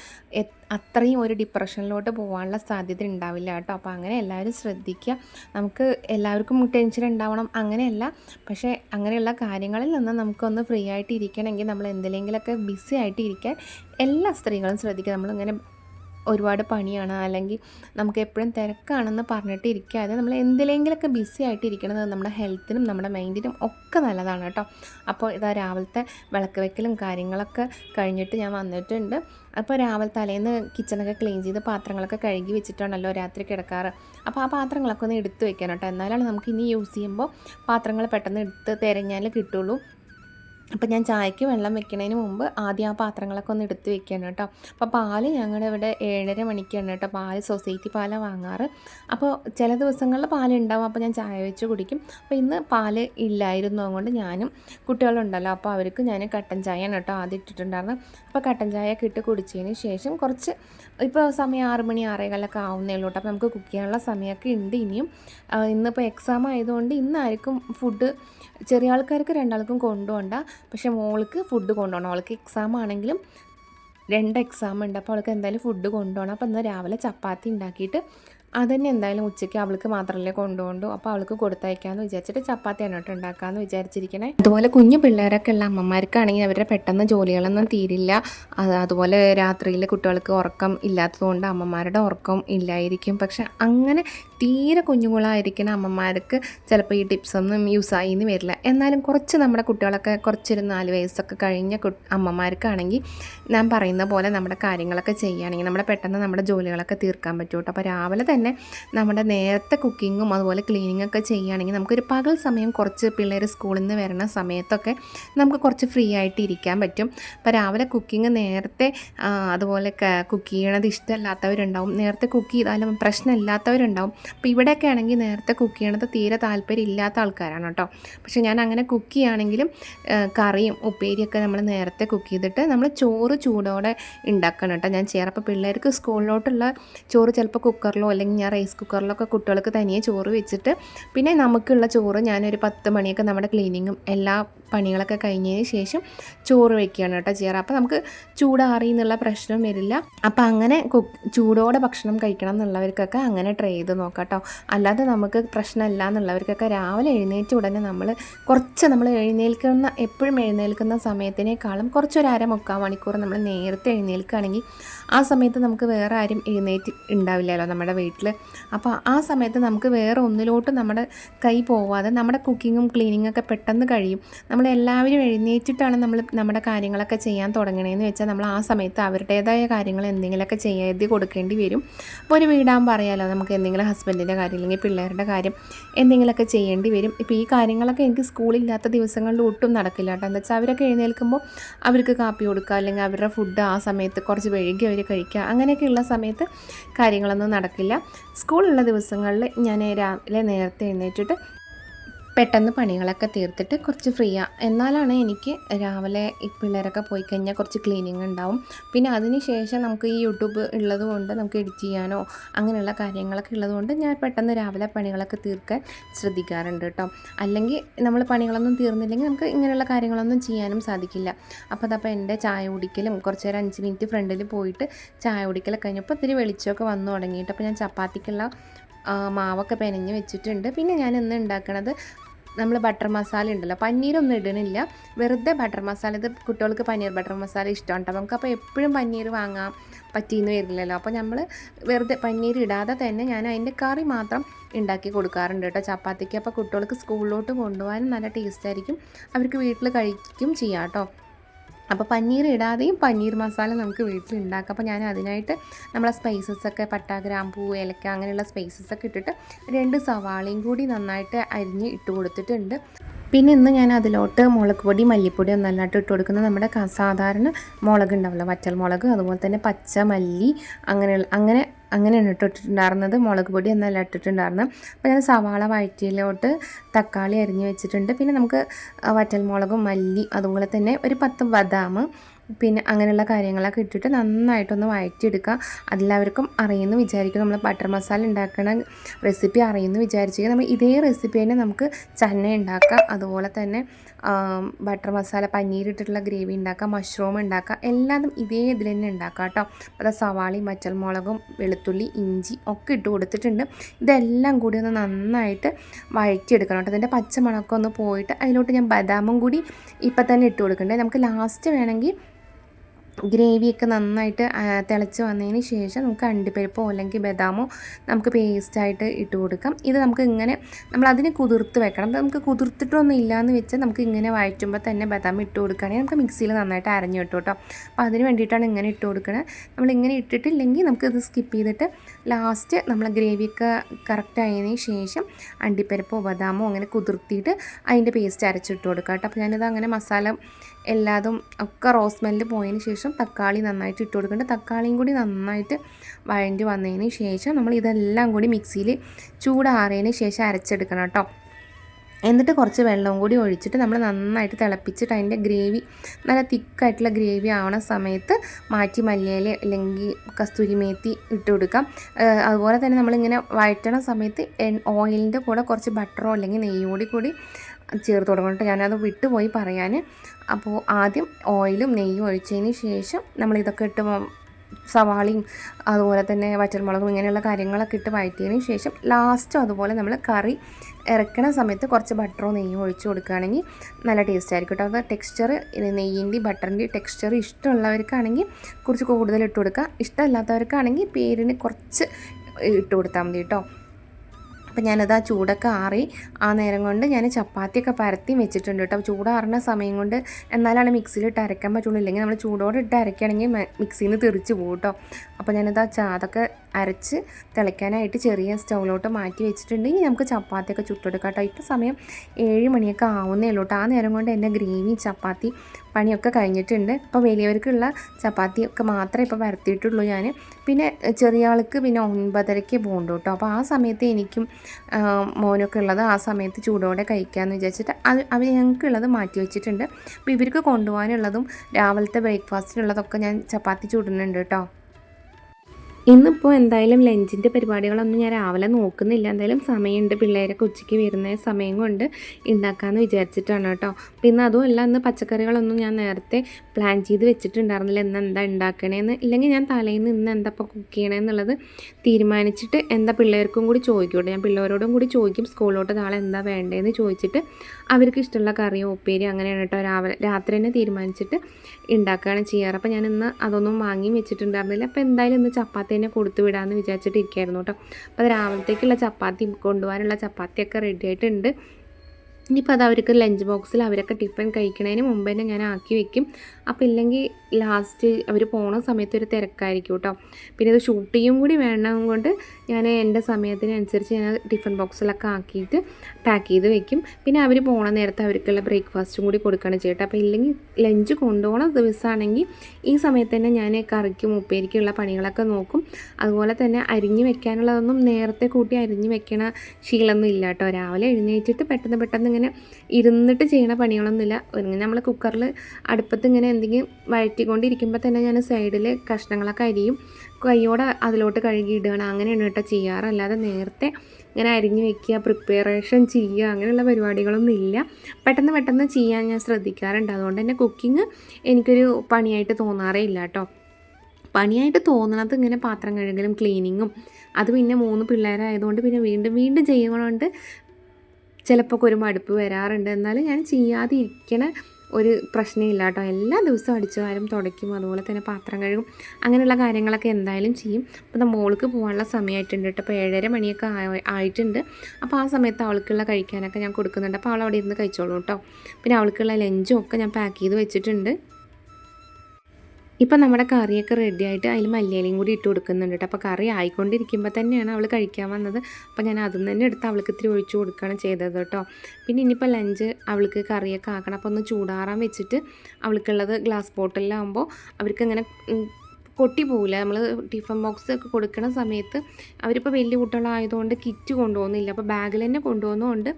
അത്രയും ഒരു ഡിപ്രഷനിലോട്ട് പോകാനുള്ള സാധ്യത ഉണ്ടാവില്ല കേട്ടോ. അപ്പോൾ അങ്ങനെ എല്ലാവരും ശ്രദ്ധിക്കുക. നമുക്ക് എല്ലാവർക്കും ടെൻഷൻ ഉണ്ടാവണം. അങ്ങനെയല്ല. പക്ഷേ അങ്ങനെയുള്ള കാര്യങ്ങളിൽ നിന്ന് നമുക്കൊന്ന് ഫ്രീ ആയിട്ട് ഇരിക്കണമെങ്കിൽ നമ്മൾ എന്തിലെങ്കിലുമൊക്കെ ബിസി ആയിട്ട് ഇരിക്കാൻ എല്ലാ സ്ത്രീകളും ശ്രദ്ധിക്കുക. നമ്മളിങ്ങനെ ഒരുപാട് പണിയാണ്. അല്ലെങ്കിൽ നമുക്ക് എപ്പോഴും തിരക്കാണെന്ന് പറഞ്ഞിട്ട് ഇരിക്കാതെ നമ്മൾ എന്തിലെങ്കിലൊക്കെ ബിസി ആയിട്ട് ഇരിക്കുന്നത് നമ്മുടെ ഹെൽത്തിനും നമ്മുടെ മൈൻഡിനും ഒക്കെ നല്ലതാണ് കേട്ടോ. അപ്പോൾ ഇതാ രാവിലത്തെ വിളക്ക് വെക്കലും കാര്യങ്ങളൊക്കെ കഴിഞ്ഞിട്ട് ഞാൻ വന്നിട്ടുണ്ട്. അപ്പോൾ രാവിലെ തലേന്ന് കിച്ചണൊക്കെ ക്ലീൻ ചെയ്ത് പാത്രങ്ങളൊക്കെ കഴുകി വെച്ചിട്ടാണല്ലോ രാത്രി കിടക്കാറ്. അപ്പോൾ ആ പാത്രങ്ങളൊക്കെ ഒന്ന് എടുത്ത് വെക്കാൻ കേട്ടോ. എന്നാലാണ് നമുക്ക് ഇനി യൂസ് ചെയ്യുമ്പോൾ പാത്രങ്ങൾ പെട്ടെന്ന് എടുത്ത് തിരഞ്ഞാൽ കിട്ടുള്ളൂ. അപ്പോൾ ഞാൻ ചായക്ക് വെള്ളം വെക്കുന്നതിന് മുമ്പ് ആദ്യം ആ പാത്രങ്ങളൊക്കെ ഒന്ന് എടുത്ത് വെക്കണം കേട്ടോ. അപ്പോൾ പാൽ ഞങ്ങളുടെ ഇവിടെ ഏഴര മണിക്കാണ് കേട്ടോ പാൽ സൊസൈറ്റി പാലാണ് വാങ്ങാറ്. അപ്പോൾ ചില ദിവസങ്ങളിൽ പാലുണ്ടാവും അപ്പോൾ ഞാൻ ചായ വെച്ച് കുടിക്കും. അപ്പോൾ ഇന്ന് പാൽ ഇല്ലായിരുന്നു അതുകൊണ്ട് ഞാനും കുട്ടികളുണ്ടല്ലോ അപ്പോൾ അവർക്ക് ഞാൻ കട്ടൻ ചായയാണ് കേട്ടോ ആദ്യം ഇട്ടിട്ടുണ്ടായിരുന്നു അപ്പോൾ കട്ടൻ ചായയൊക്കെ ഇട്ട് കുടിച്ചതിന് ശേഷം കുറച്ച് ഇപ്പോൾ സമയം ആറ് മണി ആറേകാലൊക്കെ ആവുന്നേ ഉള്ളൂ അപ്പോൾ നമുക്ക് കുക്ക് ചെയ്യാനുള്ള സമയമൊക്കെ ഉണ്ട് ഇനിയും. ഇന്നിപ്പോൾ എക്സാം ആയതുകൊണ്ട് ഇന്നായിരിക്കും ഫുഡ് ചെറിയ ആൾക്കാർക്ക് രണ്ടാൾക്കും കൊണ്ടുപോകണ്ട പക്ഷേ മോൾക്ക് ഫുഡ് കൊണ്ടുപോകണം അവൾക്ക് എക്സാം ആണെങ്കിലും രണ്ട് എക്സാം ഉണ്ട്. അപ്പോൾ അവൾക്ക് എന്തായാലും ഫുഡ് കൊണ്ടുപോകണം അപ്പോൾ ഇന്ന് രാവിലെ ചപ്പാത്തി ഉണ്ടാക്കിയിട്ട് അതന്നെ എന്തായാലും ഉച്ചയ്ക്ക് അവൾക്ക് മാത്രമല്ലേ കൊണ്ടുപോകണ്ടു. അപ്പോൾ അവൾക്ക് കൊടുത്തയക്കാമെന്ന് വിചാരിച്ചിട്ട് ചപ്പാത്തി കേട്ടോ ഉണ്ടാക്കാമെന്ന് വിചാരിച്ചിരിക്കണേ. അതുപോലെ കുഞ്ഞു പിള്ളേരൊക്കെ ഉള്ള അമ്മമാർക്കാണെങ്കിൽ അവരുടെ പെട്ടെന്ന് ജോലികളൊന്നും തീരില്ല. അതുപോലെ രാത്രിയിൽ കുട്ടികൾക്ക് ഉറക്കം ഇല്ലാത്തതുകൊണ്ട് അമ്മമാരുടെ ഉറക്കം ഇല്ലായിരിക്കും. പക്ഷെ അങ്ങനെ തീരെ കുഞ്ഞുങ്ങളായിരിക്കുന്ന അമ്മമാർക്ക് ചിലപ്പോൾ ഈ ടിപ്സ് ഒന്നും യൂസ് ആയിന്ന് വരില്ല. എന്നാലും കുറച്ച് നമ്മുടെ കുട്ടികളൊക്കെ കുറച്ചൊരു നാല് വയസ്സൊക്കെ കഴിഞ്ഞ അമ്മമാർക്കാണെങ്കിൽ ഞാൻ പറയുന്ന പോലെ നമ്മുടെ കാര്യങ്ങളൊക്കെ ചെയ്യുകയാണെങ്കിൽ നമ്മുടെ പെട്ടെന്ന് നമ്മുടെ ജോലികളൊക്കെ തീർക്കാൻ പറ്റും കേട്ടോ. അപ്പോൾ രാവിലെ തന്നെ നമ്മുടെ നേരത്തെ കുക്കിങ്ങും അതുപോലെ ക്ലീനിങ് ഒക്കെ ചെയ്യുകയാണെങ്കിൽ നമുക്കൊരു പകൽ സമയം കുറച്ച് പിള്ളേർ സ്കൂളിൽ നിന്ന് വരുന്ന സമയത്തൊക്കെ നമുക്ക് കുറച്ച് ഫ്രീ ആയിട്ട് ഇരിക്കാൻ പറ്റും. അപ്പോൾ രാവിലെ കുക്കിംഗ് നേരത്തെ അതുപോലെ കുക്ക് ചെയ്യണത് ഇഷ്ടമല്ലാത്തവരുണ്ടാവും. നേരത്തെ കുക്ക് ചെയ്താലും പ്രശ്നമില്ലാത്തവരുണ്ടാവും. അപ്പോൾ ഇവിടെയൊക്കെ ആണെങ്കിൽ നേരത്തെ കുക്ക് ചെയ്യണത് തീരെ താല്പര്യം ഇല്ലാത്ത ആൾക്കാരാണ് കേട്ടോ. പക്ഷേ ഞാൻ അങ്ങനെ കുക്ക് ചെയ്യുകയാണെങ്കിലും കറിയും ഉപ്പേരിയൊക്കെ നമ്മൾ നേരത്തെ കുക്ക് ചെയ്തിട്ട് നമ്മൾ ചോറ് ചൂടോടെ ഉണ്ടാക്കണം കേട്ടോ. ഞാൻ അപ്പോൾ പിള്ളേർക്ക് സ്കൂളിലോട്ടുള്ള ചോറ് ചിലപ്പോൾ കുക്കറിലോ അല്ലെങ്കിൽ ഞാൻ റൈസ് കുക്കറിലൊക്കെ കുട്ടികൾക്ക് തനിയെ ചോറ് വെച്ചിട്ട് പിന്നെ നമുക്കുള്ള ചോറ് ഞാനൊരു പത്ത് മണിയൊക്കെ നമ്മുടെ ക്ലീനിങ്ങും എല്ലാ പണികളൊക്കെ കഴിഞ്ഞതിന് ശേഷം ചോറ് വെക്കുകയാണ് കേട്ടോ ചെയ്യാറ്. അപ്പോൾ നമുക്ക് ചൂടാറി എന്നുള്ള പ്രശ്നം വരില്ല. അപ്പോൾ അങ്ങനെ ചൂടോടെ ഭക്ഷണം കഴിക്കണം എന്നുള്ളവർക്കൊക്കെ അങ്ങനെ ട്രൈ ചെയ്ത് നോക്കാം കേട്ടോ. അല്ലാതെ നമുക്ക് പ്രശ്നമില്ല എന്നുള്ളവർക്കൊക്കെ രാവിലെ എഴുന്നേറ്റ് ഉടനെ നമ്മൾ കുറച്ച് നമ്മൾ എഴുന്നേൽക്കുന്ന എപ്പോഴും എഴുന്നേൽക്കുന്ന സമയത്തിനേക്കാളും കുറച്ചൊരു അര മുക്കാൽ മണിക്കൂർ നമ്മൾ നേരത്തെ എഴുന്നേൽക്കുകയാണെങ്കിൽ ആ സമയത്ത് നമുക്ക് വേറെ ആരും എഴുന്നേറ്റ് ഉണ്ടാവില്ലല്ലോ നമ്മുടെ വീട്ടിൽ. അപ്പോൾ ആ സമയത്ത് നമുക്ക് വേറെ ഒന്നിലോട്ട് നമ്മുടെ കൈ പോവാതെ നമ്മുടെ കുക്കിങ്ങും ക്ലീനിങ്ങും ഒക്കെ പെട്ടെന്ന് കഴിയും. നമ്മൾ എല്ലാവരും എഴുന്നേറ്റിട്ടാണ് നമ്മൾ നമ്മുടെ കാര്യങ്ങളൊക്കെ ചെയ്യാൻ തുടങ്ങണേന്ന് വെച്ചാൽ നമ്മൾ ആ സമയത്ത് അവരുടേതായ കാര്യങ്ങൾ എന്തെങ്കിലുമൊക്കെ ചെയ്ത് കൊടുക്കേണ്ടി വരും. അപ്പോൾ ഒരു വീടാകുമ്പോൾ അറിയാലോ നമുക്ക് എന്തെങ്കിലും ഹസ്ബൻഡിന്റെ കാര്യം അല്ലെങ്കിൽ പിള്ളേരുടെ കാര്യം എന്തെങ്കിലുമൊക്കെ ചെയ്യേണ്ടി വരും. ഇപ്പോൾ ഈ കാര്യങ്ങളൊക്കെ എനിക്ക് സ്കൂളില്ലാത്ത ദിവസങ്ങളിൽ ഒട്ടും നടക്കില്ല കേട്ടോ. എന്താ വെച്ചാൽ അവരൊക്കെ എഴുന്നേൽക്കുമ്പോൾ അവർക്ക് കാപ്പി കൊടുക്കുക അല്ലെങ്കിൽ അവരുടെ ഫുഡ് ആ സമയത്ത് കുറച്ച് വൈകി അവർ കഴിക്കുക അങ്ങനെയൊക്കെയുള്ള സമയത്ത് കാര്യങ്ങളൊന്നും നടക്കില്ല. സ്കൂളുള്ള ദിവസങ്ങളിൽ ഞാൻ രാവിലെ നേരത്തെ എഴുന്നേറ്റിട്ട് പെട്ടെന്ന് പണികളൊക്കെ തീർത്തിട്ട് കുറച്ച് ഫ്രീ ആ എന്നാലാണ് എനിക്ക് രാവിലെ ഈ പിള്ളേരൊക്കെ പോയി കഴിഞ്ഞാൽ കുറച്ച് ക്ലീനിങ് ഉണ്ടാവും. പിന്നെ അതിന് ശേഷം നമുക്ക് ഈ യൂട്യൂബ് ഉള്ളത് കൊണ്ട് നമുക്ക് എഡിറ്റ് ചെയ്യാനോ അങ്ങനെയുള്ള കാര്യങ്ങളൊക്കെ ഉള്ളതുകൊണ്ട് ഞാൻ പെട്ടെന്ന് രാവിലെ പണികളൊക്കെ തീർക്കാൻ ശ്രദ്ധിക്കാറുണ്ട് കേട്ടോ. അല്ലെങ്കിൽ നമ്മൾ പണികളൊന്നും തീർന്നില്ലെങ്കിൽ നമുക്ക് ഇങ്ങനെയുള്ള കാര്യങ്ങളൊന്നും ചെയ്യാനും സാധിക്കില്ല. അപ്പോൾ അതപ്പോൾ എന്റെ ചായ കുടിക്കലും കുറച്ച് നേരം അഞ്ച് മിനിറ്റ് ഫ്രണ്ടിൽ പോയിട്ട് ചായ കുടിക്കലൊക്കെ കഴിഞ്ഞപ്പോൾ ഇത്തിരി വെളിച്ചമൊക്കെ വന്നു തുടങ്ങിയിട്ട് അപ്പോൾ ഞാൻ ചപ്പാത്തിക്കുള്ള മാവൊക്കെ പെനഞ്ഞ് വെച്ചിട്ടുണ്ട്. പിന്നെ ഞാൻ ഇന്ന് ഉണ്ടാക്കണത് നമ്മൾ ബട്ടർ മസാല ഉണ്ടല്ലോ. പനീരൊന്നും ഇടണില്ല വെറുതെ ബട്ടർ മസാല ഇത് കുട്ടികൾക്ക് പനീർ ബട്ടർ മസാല ഇഷ്ടമാണ് നമുക്ക് അപ്പോൾ എപ്പോഴും പനീർ വാങ്ങാൻ പറ്റിയെന്ന് വരില്ലല്ലോ. അപ്പോൾ നമ്മൾ വെറുതെ പനീർ ഇടാതെ തന്നെ ഞാൻ അതിന്റെ കറി മാത്രം ഉണ്ടാക്കി കൊടുക്കാറുണ്ട് കേട്ടോ ചപ്പാത്തിക്ക് അപ്പോൾ കുട്ടികൾക്ക് സ്കൂളിലോട്ട് കൊണ്ടുപോകാനും നല്ല ടേസ്റ്റ് ആയിരിക്കും. അവർക്ക് വീട്ടിൽ കഴിക്കും ചെയ്യാം കേട്ടോ അപ്പോൾ പനീർ ഇടാതെയും പനീർ മസാല നമുക്ക് വീട്ടിൽ ഉണ്ടാക്കാം. അപ്പോൾ ഞാൻ അതിനായിട്ട് നമ്മളെ സ്പൈസസ് ഒക്കെ പട്ട ഗ്രാമ്പൂ ഏലക്ക അങ്ങനെയുള്ള സ്പൈസസ് ഒക്കെ ഇട്ടിട്ട് രണ്ട് സവാളയും കൂടി നന്നായിട്ട് അരിഞ്ഞ് ഇട്ട് കൊടുത്തിട്ടുണ്ട്. പിന്നെ ഇന്ന് ഞാൻ അതിലോട്ട് മുളക് പൊടി മല്ലിപ്പൊടി ഒന്നല്ലാട്ട് ഇട്ട് കൊടുക്കുന്നത് നമ്മുടെ സാധാരണ മുളക് ഉണ്ടാവില്ല. വറ്റൽ മുളക് അതുപോലെ തന്നെ പച്ച മല്ലി അങ്ങനെയുള്ള അങ്ങനെ അങ്ങനെയാണ് ഇട്ടിട്ടുണ്ടായിരുന്നത്. മുളക് പൊടി എന്നല്ല ഇട്ടിട്ടുണ്ടായിരുന്നത്. അപ്പോൾ ഞാൻ സവാള വഴറ്റിയിലോട്ട് തക്കാളി അരിഞ്ഞ് വെച്ചിട്ടുണ്ട്. പിന്നെ നമുക്ക് വറ്റൽ മുളകും മല്ലി അതുപോലെ തന്നെ ഒരു പത്ത് ബദാം പിന്നെ അങ്ങനെയുള്ള കാര്യങ്ങളൊക്കെ ഇട്ടിട്ട് നന്നായിട്ടൊന്ന് വഴറ്റിയെടുക്കുക. അതെല്ലാവർക്കും അറിയുമെന്ന് വിചാരിക്കും നമ്മൾ ബട്ടർ മസാല ഉണ്ടാക്കണ റെസിപ്പി അറിയുമെന്ന് വിചാരിച്ചിരിക്കുക നമ്മൾ ഇതേ റെസിപ്പി തന്നെ നമുക്ക് ചന്ന ഉണ്ടാക്കാം. അതുപോലെ തന്നെ ബട്ടർ മസാല പനീരിട്ടിട്ടുള്ള ഗ്രേവി ഉണ്ടാക്കാം മഷ്റൂം ഉണ്ടാക്കുക എല്ലാതും ഇതേ ഇതിൽ തന്നെ ഉണ്ടാക്കാം കേട്ടോ. അത് സവാളയും മുളകും വെളുത്തുള്ളി ഇഞ്ചി ഒക്കെ ഇട്ട് കൊടുത്തിട്ടുണ്ട്. ഇതെല്ലാം കൂടി ഒന്ന് നന്നായിട്ട് വഴറ്റിയെടുക്കണം കേട്ടോ. അതിന്റെ പച്ചമണക്കം ഒന്ന് പോയിട്ട് അതിലോട്ട് ഞാൻ ബദാമും കൂടി ഇപ്പം തന്നെ ഇട്ട് കൊടുക്കണ്ടേ നമുക്ക് ലാസ്റ്റ് വേണമെങ്കിൽ ഗ്രേവിയൊക്കെ നന്നായിട്ട് തിളച്ച് വന്നതിന് ശേഷം നമുക്ക് അണ്ടിപ്പരിപ്പോ അല്ലെങ്കിൽ ബദാമോ നമുക്ക് പേസ്റ്റായിട്ട് ഇട്ട് കൊടുക്കാം. ഇത് നമുക്ക് ഇങ്ങനെ നമ്മൾ അതിനെ കുതിർത്ത് വെക്കണം. നമുക്ക് കുതിർത്തിട്ടൊന്നും ഇല്ലയെന്ന് വെച്ചാൽ നമുക്ക് ഇങ്ങനെ വഴറ്റുമ്പോൾ തന്നെ ബദാം ഇട്ട് കൊടുക്കുകയാണെങ്കിൽ നമുക്ക് മിക്സിയിൽ നന്നായിട്ട് അരഞ്ഞു കിട്ടും. കേട്ടോ അപ്പോൾ അതിന് വേണ്ടിയിട്ടാണ് ഇങ്ങനെ ഇട്ട് കൊടുക്കുന്നത് നമ്മൾ ഇങ്ങനെ ഇട്ടിട്ടില്ലെങ്കിൽ നമുക്ക് ഇത് സ്കിപ്പ് ചെയ്തിട്ട് ലാസ്റ്റ് നമ്മൾ ഗ്രേവിയൊക്കെ കറക്റ്റ് ആയതിന് ശേഷം അണ്ടിപ്പരിപ്പോ ബദാമോ അങ്ങനെ കുതിർത്തിയിട്ട് അതിന്റെ പേസ്റ്റ് അരച്ചിട്ട് കൊടുക്കാം കേട്ടോ. അപ്പോൾ ഞാനിത് അങ്ങനെ മസാല എല്ലാതും ഒക്കെ റോസ് സ്മെല്ല് പോയതിന് ശേഷം തക്കാളി നന്നായിട്ട് ഇട്ട് കൊടുക്കേണ്ട തക്കാളിയും കൂടി നന്നായിട്ട് വഴണ്ടി വന്നതിന് ശേഷം നമ്മൾ ഇതെല്ലാം കൂടി മിക്സിയിൽ ചൂടാറിയതിന് ശേഷം അരച്ചെടുക്കണം കേട്ടോ. എന്നിട്ട് കുറച്ച് വെള്ളവും കൂടി ഒഴിച്ചിട്ട് നമ്മൾ നന്നായിട്ട് തിളപ്പിച്ചിട്ട് അതിന്റെ ഗ്രേവി നല്ല തിക്കായിട്ടുള്ള ഗ്രേവി ആവണ സമയത്ത് മാറ്റി മല്ലിയില അല്ലെങ്കിൽ കസ്തൂരി മേത്തി ഇട്ട് കൊടുക്കാം. അതുപോലെ തന്നെ നമ്മളിങ്ങനെ വഴറ്റണ സമയത്ത് ഓയിലിന്റെ കൂടെ കുറച്ച് ബട്ടറോ അല്ലെങ്കിൽ നെയ്യോടി കൂടി ചേർത്ത് കൊടുക്കണം ഞാനത് വിട്ടുപോയി പറയാൻ അപ്പോൾ ആദ്യം ഓയിലും നെയ്യും ഒഴിച്ചതിന് ശേഷം നമ്മളിതൊക്കെ ഇട്ട് വ- സവാളയും അതുപോലെ തന്നെ വറ്റൽമുളകും ഇങ്ങനെയുള്ള കാര്യങ്ങളൊക്കെ ഇട്ട് വഴറ്റിയതിന് ശേഷം ലാസ്റ്റ് അതുപോലെ നമ്മൾ കറി ഇറക്കണ സമയത്ത് കുറച്ച് ബട്ടറോ നെയ്യോ ഒഴിച്ച് കൊടുക്കുകയാണെങ്കിൽ നല്ല ടേസ്റ്റ് ആയിരിക്കും കേട്ടോ അത് ടെക്സ്ചർ നെയ്യിന്റെ ബട്ടറിന്റെ ടെക്സ്ചർ ഇഷ്ടമുള്ളവർക്കാണെങ്കിൽ കുറച്ച് കൂടുതൽ ഇട്ട് കൊടുക്കുക. ഇഷ്ടമല്ലാത്തവർക്കാണെങ്കിൽ പേരിന് കുറച്ച് ഇട്ട് കൊടുത്താൽ മതി കേട്ടോ അപ്പം ഞാനത് ആ ചൂടൊക്കെ ആറി ആ നേരം കൊണ്ട് ഞാൻ ചപ്പാത്തിയൊക്കെ പരത്തി വെച്ചിട്ടുണ്ട് കേട്ടോ. ചൂടാറുന്ന സമയം കൊണ്ട് എന്നാലാണ് മിക്സിയിലിട്ട് അരയ്ക്കാൻ പറ്റുള്ളൂ. ഇല്ലെങ്കിൽ നമ്മൾ ചൂടോടെ ഇട്ട് അരയ്ക്കുകയാണെങ്കിൽ മിക്സിയിൽ നിന്ന് തെറിച്ച് പോകും കേട്ടോ. അപ്പോൾ ഞാനത് ആ ചാതൊക്കെ അരച്ച് തിളയ്ക്കാനായിട്ട് ചെറിയ സ്റ്റൗവിലോട്ട് മാറ്റി വെച്ചിട്ടുണ്ട്. ഇനി നമുക്ക് ചപ്പാത്തിയൊക്കെ ചുട്ടെടുക്കാം കേട്ടോ. ഇപ്പോൾ സമയം ഏഴ് മണിയൊക്കെ ആവുന്നേ ഉള്ളൂ കേട്ടോ. ആ നേരം കൊണ്ട് എന്റെ ഗ്രേവി ചപ്പാത്തി പണിയൊക്കെ കഴിഞ്ഞിട്ടുണ്ട്. അപ്പോൾ വലിയവർക്കുള്ള ചപ്പാത്തിയൊക്കെ മാത്രമേ ഇപ്പോൾ വരത്തിയിട്ടുള്ളൂ ഞാൻ പിന്നെ ചെറിയ ആൾക്ക് പിന്നെ ഒൻപതരയ്ക്ക് പോകണ്ടു കേട്ടോ അപ്പോൾ ആ സമയത്ത് എനിക്കും മോനൊക്കെ ഉള്ളത് ആ സമയത്ത് ചൂടോടെ കഴിക്കാമെന്ന് വിചാരിച്ചിട്ട് അത് അവർ ഞങ്ങൾക്കുള്ളത് മാറ്റി വെച്ചിട്ടുണ്ട്. അപ്പോൾ ഇവർക്ക് കൊണ്ടുപോകാനുള്ളതും രാവിലത്തെ ബ്രേക്ക്ഫാസ്റ്റിനുള്ളതൊക്കെ ഞാൻ ചപ്പാത്തി ചൂടുന്നുണ്ട് കേട്ടോ ഇന്നിപ്പോൾ എന്തായാലും ലഞ്ചിന്റെ പരിപാടികളൊന്നും ഞാൻ രാവിലെ നോക്കുന്നില്ല. എന്തായാലും സമയമുണ്ട് പിള്ളേരൊക്കെ ഉച്ചയ്ക്ക് വരുന്ന സമയം കൊണ്ട് ഉണ്ടാക്കാമെന്ന് വിചാരിച്ചിട്ടാണ് കേട്ടോ. പിന്നെ അതുമല്ല ഇന്ന് പച്ചക്കറികളൊന്നും ഞാൻ നേരത്തെ പ്ലാൻ ചെയ്ത് വെച്ചിട്ടുണ്ടായിരുന്നില്ല. ഇന്ന് എന്താ ഉണ്ടാക്കണേന്ന് ഇല്ലെങ്കിൽ ഞാൻ തലേന്ന് ഇന്ന് എന്താ കുക്ക് ചെയ്യണമെന്നുള്ളത് തീരുമാനിച്ചിട്ട് എന്താ പിള്ളേർക്കും കൂടി ചോദിക്കോട്ടെ. ഞാൻ പിള്ളേരോടും കൂടി ചോദിക്കും സ്കൂളിലോട്ട് നാളെ എന്താ വേണ്ടതെന്ന് ചോദിച്ചിട്ട് അവർക്ക് ഇഷ്ടമുള്ള കറിയോ ഉപ്പേരി അങ്ങനെയാണ് കേട്ടോ രാവിലെ രാത്രി തന്നെ തീരുമാനിച്ചിട്ട് ഉണ്ടാക്കുകയാണ് ചെയ്യാറ്. അപ്പോൾ ഞാൻ ഇന്ന് അതൊന്നും വാങ്ങിയും വെച്ചിട്ടുണ്ടായിരുന്നില്ല. അപ്പോൾ എന്തായാലും ഇന്ന് ചപ്പാത്തി തന്നെ കൊടുത്തു വിടാമെന്ന് വിചാരിച്ചിട്ട് ഇരിക്കുകയായിരുന്നു കേട്ടോ. അപ്പോൾ രാവിലത്തേക്കുള്ള ചപ്പാത്തി കൊണ്ടുപോകാനുള്ള ചപ്പാത്തിയൊക്കെ റെഡി ആയിട്ടുണ്ട്. ഇനിയിപ്പോൾ അത് അവർക്ക് ലഞ്ച് ബോക്സിൽ അവരൊക്കെ ടിഫിൻ കഴിക്കണതിന് മുമ്പ് തന്നെ ഞാൻ ആക്കി വെക്കും. അപ്പോൾ ഇല്ലെങ്കിൽ ലാസ്റ്റ് അവർ പോണ സമയത്ത് ഒരു തിരക്കായിരിക്കും കേട്ടോ. പിന്നെ ഇത് ഷൂട്ട് കൂടി വേണം കൊണ്ട് ഞാൻ എന്റെ സമയത്തിനനുസരിച്ച് ഞാൻ ടിഫിൻ ബോക്സിലൊക്കെ ആക്കിയിട്ട് പാക്ക് ചെയ്ത് വെക്കും. പിന്നെ അവർ പോണ നേരത്തെ അവർക്കുള്ള ബ്രേക്ക്ഫാസ്റ്റും കൂടി കൊടുക്കുകയാണ് ചെയ്യട്ടെ അപ്പോൾ ഇല്ലെങ്കിൽ ലഞ്ച് കൊണ്ടുപോകണ ദിവസമാണെങ്കിൽ ഈ സമയത്ത് തന്നെ ഞാൻ കറിക്കും ഉപ്പേരിക്കുള്ള പണികളൊക്കെ നോക്കും. അതുപോലെ തന്നെ അരിഞ്ഞ് വെക്കാനുള്ളതൊന്നും നേരത്തെ കൂട്ടി അരിഞ്ഞ് വെക്കണ ശീലമൊന്നും ഇല്ല കേട്ടോ. രാവിലെ എഴുന്നേറ്റിട്ട് പെട്ടെന്ന് പെട്ടെന്ന് ഇങ്ങനെ ഇരുന്നിട്ട് ചെയ്യണ പണികളൊന്നുമില്ല ഇങ്ങനെ നമ്മൾ കുക്കറിൽ അടുപ്പത്ത് ഇങ്ങനെ എന്തെങ്കിലും വഴറ്റിക്കൊണ്ടിരിക്കുമ്പോൾ തന്നെ ഞാൻ സൈഡിൽ കഷ്ണങ്ങളൊക്കെ അരിയും കൈയോടെ അതിലോട്ട് കഴുകി ഇടുകയാണ് അങ്ങനെയാണ് കേട്ടോ ചെയ്യാറ്. അല്ലാതെ നേരത്തെ ഇങ്ങനെ അരിഞ്ഞു വെക്കുക പ്രിപ്പറേഷൻ ചെയ്യുക അങ്ങനെയുള്ള പരിപാടികളൊന്നും ഇല്ല. പെട്ടെന്ന് പെട്ടെന്ന് ചെയ്യാൻ ഞാൻ ശ്രദ്ധിക്കാറുണ്ട്. അതുകൊണ്ട് തന്നെ കുക്കിംഗ് എനിക്കൊരു പണിയായിട്ട് തോന്നാറേ ഇല്ല കേട്ടോ. പണിയായിട്ട് തോന്നണത് ഇങ്ങനെ പാത്രം കഴുകലും ക്ലീനിങ്ങും അത് പിന്നെ മൂന്ന് പിള്ളേരായതുകൊണ്ട് പിന്നെ വീണ്ടും വീണ്ടും ചെയ്യുന്നതുകൊണ്ട് ചിലപ്പോൾ ഒരു മടുപ്പ് വരാറുണ്ട്. എന്നാലും ഞാൻ ചെയ്യാതെ ഇരിക്കണ ഒരു പ്രശ്നമില്ല കേട്ടോ എല്ലാ ദിവസവും അടിച്ചു വാരും തുടയ്ക്കും അതുപോലെ തന്നെ പാത്രം കഴുകും അങ്ങനെയുള്ള കാര്യങ്ങളൊക്കെ എന്തായാലും ചെയ്യും. അപ്പോൾ മോൾക്ക് പോകാനുള്ള സമയമായിട്ടുണ്ട് കേട്ടോ. അപ്പോൾ ഏഴര മണിയൊക്കെ ആയിട്ടുണ്ട്. അപ്പോൾ ആ സമയത്ത് അവൾക്കുള്ള കഴിക്കാനൊക്കെ ഞാൻ കൊടുക്കുന്നുണ്ട്. അപ്പോൾ അവൾ അവിടെ ഇരുന്ന് കഴിച്ചോളൂ കേട്ടോ. പിന്നെ അവൾക്കുള്ള ലഞ്ചും ഒക്കെ ഞാൻ പാക്ക് ചെയ്ത് വെച്ചിട്ടുണ്ട്. ഇപ്പം നമ്മുടെ കറിയൊക്കെ റെഡി ആയിട്ട് അതിൽ മല്ലിയിലയും കൂടി ഇട്ട് കൊടുക്കുന്നുണ്ട് കേട്ടോ. അപ്പോൾ കറി ആയിക്കൊണ്ടിരിക്കുമ്പോൾ തന്നെയാണ് അവൾ കഴിക്കാൻ വന്നത്. അപ്പോൾ ഞാൻ അതിൽ തന്നെ എടുത്ത് അവൾക്ക് ഇത്തിരി ഒഴിച്ചു കൊടുക്കുകയാണ് ചെയ്തത് കേട്ടോ. പിന്നെ ഇനിയിപ്പോൾ ലഞ്ച് അവൾക്ക് കറിയൊക്കെ ആക്കണം. അപ്പോൾ ഒന്ന് ചൂടാറാൻ വെച്ചിട്ട് അവൾക്കുള്ളത് ഗ്ലാസ് ബോട്ടിലാകുമ്പോൾ അവർക്ക് ഇങ്ങനെ ഉം, പൊട്ടി പോകില്ല നമ്മൾ ടിഫൻ ബോക്സ് ഒക്കെ കൊടുക്കുന്ന സമയത്ത് അവരിപ്പോൾ വലിയ കുട്ടികളായതുകൊണ്ട് കിറ്റ് കൊണ്ടുപോകുന്നില്ല. അപ്പോൾ ബാഗിൽ തന്നെ കൊണ്ടുപോകുന്നതുകൊണ്ട്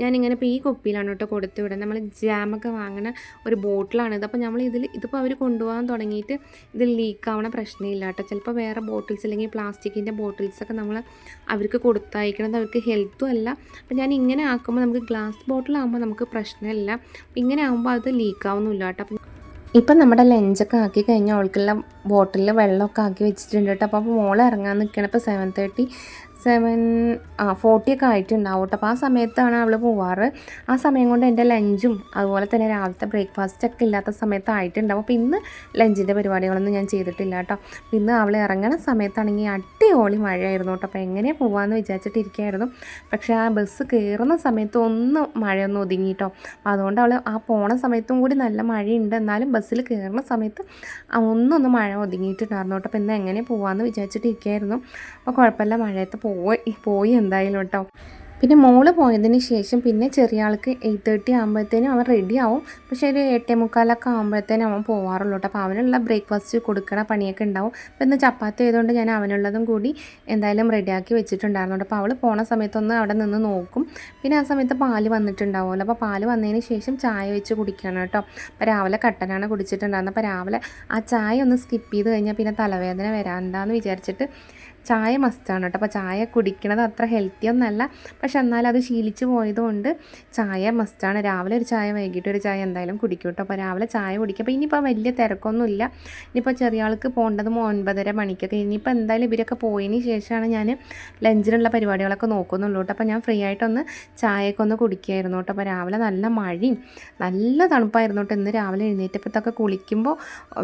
ഞാനിങ്ങനെ ഇപ്പോൾ ഈ കുപ്പിയിലാണ് കേട്ടോ കൊടുത്തു വിടുന്നത്. നമ്മൾ ജാമൊക്കെ വാങ്ങുന്ന ഒരു ബോട്ടിലാണിത് അപ്പോൾ നമ്മൾ ഇതിൽ ഇതിപ്പോൾ അവർ കൊണ്ടുപോകാൻ തുടങ്ങിയിട്ട് ഇതിൽ ലീക്ക് ആവണ പ്രശ്നമില്ല കേട്ടോ. ചിലപ്പോൾ വേറെ ബോട്ടിൽസ് അല്ലെങ്കിൽ പ്ലാസ്റ്റിക്കിന്റെ ബോട്ടിൽസൊക്കെ നമ്മൾ അവർക്ക് കൊടുത്തയക്കണത് അവർക്ക് ഹെൽത്തും അല്ല. അപ്പോൾ ഞാൻ ഇങ്ങനെ ആക്കുമ്പോൾ നമുക്ക് ഗ്ലാസ് ബോട്ടിലാകുമ്പോൾ നമുക്ക് പ്രശ്നമില്ല. ഇങ്ങനെ ആകുമ്പോൾ അത് ലീക്ക് ആവുന്നില്ല കേട്ടോ. ഇപ്പം നമ്മുടെ ലഞ്ചൊക്കെ ആക്കി കഴിഞ്ഞാൽ അവൾക്കുള്ള ബോട്ടിലിൽ വെള്ളമൊക്കെ ആക്കി വെച്ചിട്ടുണ്ട് കേട്ടോ. അപ്പോൾ മോൾ ഇറങ്ങാൻ നിൽക്കണം. ഇപ്പോൾ സെവൻ തേർട്ടി സെവൻ ആ ഫോർട്ടിയൊക്കെ ആയിട്ടുണ്ടാവും കേട്ടോ അപ്പോൾ ആ സമയത്താണ് അവൾ പോവാറ്. ആ സമയം കൊണ്ട് എന്റെ ലഞ്ചും അതുപോലെ തന്നെ രാവിലത്തെ ബ്രേക്ക്ഫാസ്റ്റ് ഒക്കെ ഇല്ലാത്ത സമയത്ത് ആയിട്ടുണ്ടാവും അപ്പോൾ ഇന്ന് ലഞ്ചിന്റെ പരിപാടികളൊന്നും ഞാൻ ചെയ്തിട്ടില്ല കേട്ടോ അപ്പോൾ ഇന്ന് അവൾ ഇറങ്ങണ സമയത്താണെങ്കിൽ അടിപൊളി മഴയായിരുന്നു കേട്ടോ അപ്പോൾ എങ്ങനെ പോകാമെന്ന് വിചാരിച്ചിട്ടിരിക്കുകയായിരുന്നു പക്ഷേ ആ ബസ് കയറുന്ന സമയത്ത് ഒന്ന് മഴയൊന്നും ഒതുങ്ങി കേട്ടോ അതുകൊണ്ട് അവൾ ആ പോണ സമയത്തും കൂടി നല്ല മഴയുണ്ട്. എന്നാലും ബസ്സിൽ കയറുന്ന സമയത്ത് ഒന്നൊന്ന് മഴ ഒതുങ്ങിയിട്ടുണ്ടായിരുന്നു കേട്ടോ അപ്പോൾ ഇന്ന് എങ്ങനെ പോകാമെന്ന് വിചാരിച്ചിട്ടിരിക്കുകയായിരുന്നു അപ്പോൾ കുഴപ്പമില്ല മഴയത്ത് പോയി പോയി എന്തായാലും കേട്ടോ. പിന്നെ മോൾ പോയതിന് ശേഷം പിന്നെ ചെറിയ ആൾക്ക് എയ്റ്റ് തേർട്ടി ആകുമ്പോഴത്തേനും അവൻ റെഡി ആവും. പക്ഷേ ഒരു എട്ടേ മുക്കാലൊക്കെ ആകുമ്പോഴത്തേനും അവൻ പോവാറുള്ളൂ അപ്പോൾ അവനുള്ള ബ്രേക്ക്ഫാസ്റ്റ് കൊടുക്കണ പണിയൊക്കെ ഉണ്ടാവും. അപ്പോൾ ഇന്ന് ചപ്പാത്തി ആയതുകൊണ്ട് ഞാൻ അവനുള്ളതും കൂടി എന്തായാലും റെഡിയാക്കി വെച്ചിട്ടുണ്ടായിരുന്നു അപ്പോൾ അവൾ പോണ സമയത്തൊന്ന് അവിടെ നിന്ന് നോക്കും. പിന്നെ ആ സമയത്ത് പാൽ വന്നിട്ടുണ്ടാവുമല്ലോ. അപ്പോൾ പാൽ വന്നതിന് ശേഷം ചായ വെച്ച് കുടിക്കണം കേട്ടോ. അപ്പോൾ രാവിലെ കട്ടനാണ് കുടിച്ചിട്ടുണ്ടായിരുന്നത്. അപ്പോൾ രാവിലെ ആ ചായ ഒന്ന് സ്കിപ്പ് ചെയ്ത് കഴിഞ്ഞാൽ പിന്നെ തലവേദന വരാണ്ടാന്ന് വിചാരിച്ചിട്ട് ചായ മസ്റ്റാണ് കേട്ടോ. അപ്പോൾ ചായ കുടിക്കണത് അത്ര ഹെൽത്തി ഒന്നല്ല. പക്ഷെ എന്നാലും അത് ശീലിച്ചു പോയതുകൊണ്ട് ചായ മസ്റ്റാണ്. രാവിലെ ഒരു ചായ വൈകിട്ട് ഒരു ചായ എന്തായാലും കുടിക്കും കേട്ടോ. അപ്പോൾ രാവിലെ ചായ കുടിക്കും. അപ്പോൾ ഇനിയിപ്പോൾ വലിയ തിരക്കൊന്നുമില്ല ഇനിയിപ്പോൾ ചെറിയ ആൾക്ക് പോകേണ്ടത് ഒൻപതര മണിക്കൊക്കെ. ഇനിയിപ്പോൾ എന്തായാലും ഇവരൊക്കെ പോയതിന് ശേഷമാണ് ഞാൻ ലഞ്ചിനുള്ള പരിപാടികളൊക്കെ നോക്കുന്നുള്ളൂ കേട്ടോ. അപ്പോൾ ഞാൻ ഫ്രീ ആയിട്ടൊന്ന് ചായയൊക്കെ ഒന്ന് കുടിക്കുമായിരുന്നു കേട്ടോ. അപ്പോൾ രാവിലെ നല്ല മഴയും നല്ല തണുപ്പായിരുന്നു കേട്ടോ. ഇന്ന് രാവിലെ എഴുന്നേറ്റപ്പോഴത്തൊക്കെ കുളിക്കുമ്പോൾ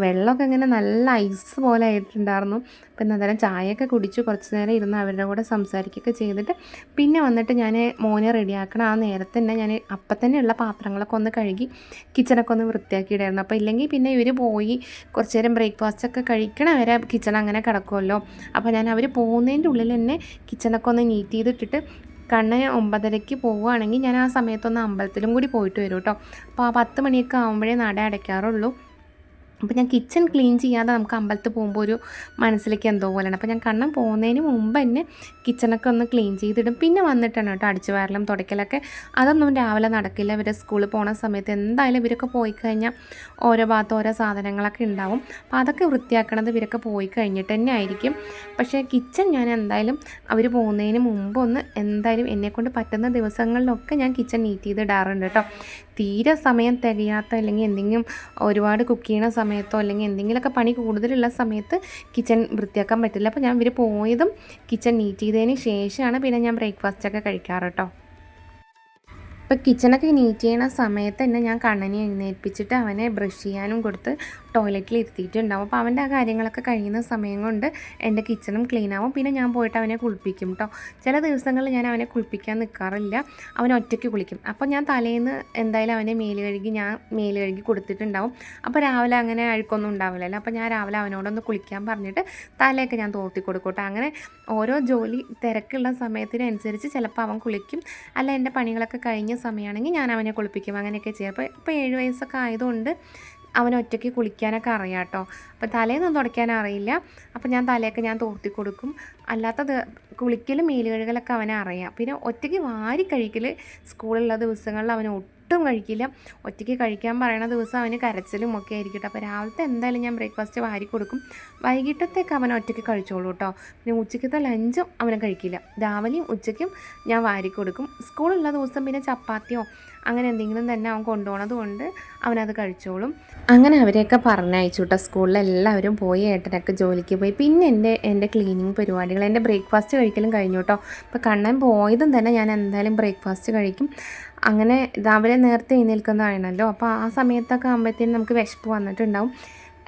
വെള്ളമൊക്കെ ഇങ്ങനെ നല്ല ഐസ് പോലെ ആയിട്ടുണ്ടായിരുന്നു. അപ്പോൾ ഇന്ന് ചായയൊക്കെ ചായയൊക്കെ കുടിച്ചു കുറച്ച് നേരം ഇരുന്ന് അവരുടെ കൂടെ സംസാരിക്കുകയൊക്കെ ചെയ്തിട്ട് പിന്നെ വന്നിട്ട് ഞാൻ മോനെ റെഡിയാക്കണം ആ നേരത്തെ തന്നെ ഞാൻ അപ്പം ഉള്ള പാത്രങ്ങളൊക്കെ ഒന്ന് കഴുകി കിച്ചണൊക്കെ ഒന്ന് വൃത്തിയാക്കിയിടായിരുന്നു. അപ്പോൾ ഇല്ലെങ്കിൽ പിന്നെ ഇവർ പോയി കുറച്ച് നേരം ബ്രേക്ക്ഫാസ്റ്റ് ഒക്കെ കഴിക്കണ വരെ കിച്ചൺ അങ്ങനെ കിടക്കുമല്ലോ അപ്പോൾ ഞാൻ അവർ പോകുന്നതിന്റെ ഉള്ളിൽ തന്നെ കിച്ചണൊക്കെ ഒന്ന് നീറ്റ് ചെയ്തിട്ടിട്ട് കണ്ണ് ഒമ്പതരയ്ക്ക് പോവുകയാണെങ്കിൽ ഞാൻ ആ സമയത്തൊന്ന് അമ്പലത്തിലും കൂടി പോയിട്ട് വരും കേട്ടോ അപ്പോൾ ആ പത്ത് മണിയൊക്കെ ആകുമ്പോഴേ നട അടയ്ക്കാറുള്ളൂ. അപ്പോൾ ഞാൻ കിച്ചൺ ക്ലീൻ ചെയ്യാതെ നമുക്ക് അമ്പലത്തിൽ പോകുമ്പോൾ ഒരു മനസ്സിലേക്ക് എന്തോ പോലെയാണ്. അപ്പോൾ ഞാൻ കണ്ണം പോകുന്നതിന് മുമ്പ് തന്നെ കിച്ചണൊക്കെ ഒന്ന് ക്ലീൻ ചെയ്തിടും. പിന്നെ വന്നിട്ടാണ് കേട്ടോ അടിച്ചു വാരലും തുടയ്ക്കലൊക്കെ. അതൊന്നും രാവിലെ നടക്കില്ല. ഇവർ സ്കൂളിൽ പോണ സമയത്ത് എന്തായാലും ഇവരൊക്കെ പോയി കഴിഞ്ഞാൽ ഓരോ ഭാഗത്ത് ഓരോ സാധനങ്ങളൊക്കെ ഉണ്ടാവും. അപ്പോൾ അതൊക്കെ വൃത്തിയാക്കണത് ഇവരൊക്കെ പോയി കഴിഞ്ഞിട്ട് തന്നെ ആയിരിക്കും. പക്ഷേ കിച്ചൺ ഞാൻ എന്തായാലും അവർ പോകുന്നതിന് മുമ്പ് ഒന്ന് എന്തായാലും എന്നെക്കൊണ്ട് പറ്റുന്ന ദിവസങ്ങളിലൊക്കെ ഞാൻ കിച്ചൺ നീറ്റ് ചെയ്തിടാറുണ്ട് കേട്ടോ. തീരെ സമയം തികയാത്ത അല്ലെങ്കിൽ എന്തെങ്കിലും ഒരുപാട് കുക്ക് ചെയ്യണ സമയത്തോ അല്ലെങ്കിൽ എന്തെങ്കിലുമൊക്കെ പണി കൂടുതലുള്ള സമയത്ത് കിച്ചൺ വൃത്തിയാക്കാൻ പറ്റില്ല. അപ്പോൾ ഞാൻ ഇവർ പോയതും കിച്ചൺ നീറ്റ് ചെയ്തതിന് ശേഷമാണ് പിന്നെ ഞാൻ ബ്രേക്ക്ഫാസ്റ്റൊക്കെ കഴിക്കാറ് കേട്ടോ ഇപ്പോൾ കിച്ചണൊക്കെ നീറ്റ് ചെയ്യണ സമയത്ത് തന്നെ ഞാൻ കണ്ണനെ എഴുന്നേൽപ്പിച്ചിട്ട് അവനെ ബ്രഷ് ചെയ്യാനും കൊടുത്ത് ടോയ്ലറ്റിൽ ഇരുത്തിയിട്ടുണ്ടാവും. അപ്പോൾ അവന്റെ ആ കാര്യങ്ങളൊക്കെ കഴിയുന്ന സമയം കൊണ്ട് എന്റെ കിച്ചണും ക്ലീൻ ആവും. പിന്നെ ഞാൻ പോയിട്ട് അവനെ കുളിപ്പിക്കും കേട്ടോ ചില ദിവസങ്ങളിൽ ഞാൻ അവനെ കുളിപ്പിക്കാൻ നിൽക്കാറില്ല അവൻ ഒറ്റയ്ക്ക് കുളിക്കും. അപ്പോൾ ഞാൻ തലേന്ന് എന്തായാലും അവനെ മേൽ കഴുകി ഞാൻ മേൽ കഴുകി കൊടുത്തിട്ടുണ്ടാവും. അപ്പോൾ രാവിലെ അങ്ങനെ അഴുക്കൊന്നും ഉണ്ടാവില്ലല്ലോ. അപ്പോൾ ഞാൻ രാവിലെ അവനോടൊന്ന് കുളിക്കാൻ പറഞ്ഞിട്ട് തലയൊക്കെ ഞാൻ തോർത്തി കൊടുക്കട്ടെ അങ്ങനെ ഓരോ ജോലി തിരക്കുള്ള സമയത്തിനനുസരിച്ച് ചിലപ്പോൾ അവൻ കുളിക്കും. അല്ല എന്റെ പണികളൊക്കെ കഴിഞ്ഞ സമയമാണെങ്കിൽ ഞാൻ അവനെ കുളിപ്പിക്കും. അങ്ങനെയൊക്കെ ചെയ്യും. അപ്പോൾ ഇപ്പോൾ ഏഴ് വയസ്സൊക്കെ ആയതുകൊണ്ട് അവൻ ഒറ്റയ്ക്ക് കുളിക്കാനൊക്കെ അറിയാം കേട്ടോ. അപ്പോൾ തലേന്നും തുടയ്ക്കാൻ അറിയില്ല. അപ്പോൾ ഞാൻ തലയൊക്കെ ഞാൻ തോർത്തി കൊടുക്കും. അല്ലാത്ത കുളിക്കലും മേലുകഴുകലൊക്കെ അവനെ അറിയാം പിന്നെ ഒറ്റയ്ക്ക് വാരി കഴിക്കൽ സ്കൂളിലുള്ള ദിവസങ്ങളിൽ അവന് ഒട്ടും കഴിക്കില്ല. ഒറ്റയ്ക്ക് കഴിക്കാൻ പറയണ ദിവസം അവന് കരച്ചിലും ഒക്കെ ആയിരിക്കും കേട്ടോ. അപ്പോൾ രാവിലത്തെ എന്തായാലും ഞാൻ ബ്രേക്ക്ഫാസ്റ്റ് വാരി കൊടുക്കും. വൈകിട്ടത്തേക്ക് അവൻ ഒറ്റയ്ക്ക് കഴിച്ചോളൂ കേട്ടോ. പിന്നെ ഉച്ചയ്ക്കത്തെ ലഞ്ചും അവന് കഴിക്കില്ല. രാവിലെയും ഉച്ചയ്ക്കും ഞാൻ വാരി കൊടുക്കും. സ്കൂളുള്ള ദിവസം പിന്നെ ചപ്പാത്തിയോ അങ്ങനെ എന്തെങ്കിലും തന്നെ അവൻ കൊണ്ടുപോകണത് കൊണ്ട് അവനത് കഴിച്ചോളും. അങ്ങനെ അവരെയൊക്കെ പറഞ്ഞയച്ചു കേട്ടോ. സ്കൂളിലെല്ലാവരും പോയി ഏട്ടനൊക്കെ ജോലിക്ക് പോയി. പിന്നെ എന്റെ എന്റെ ക്ലീനിങ് പരിപാടികൾ എന്റെ ബ്രേക്ക്ഫാസ്റ്റ് കഴിക്കലും കഴിഞ്ഞു കേട്ടോ. അപ്പോൾ കണ്ണൻ പോയതും തന്നെ ഞാൻ എന്തായാലും ബ്രേക്ക്ഫാസ്റ്റ് കഴിക്കും. അങ്ങനെ രാവിലെ നേരത്തെ എഴുന്നേൽക്കുന്നതാണല്ലോ. അപ്പോൾ ആ സമയത്തൊക്കെ ആകുമ്പോഴത്തേനും നമുക്ക് വിശപ്പ് വന്നിട്ടുണ്ടാവും.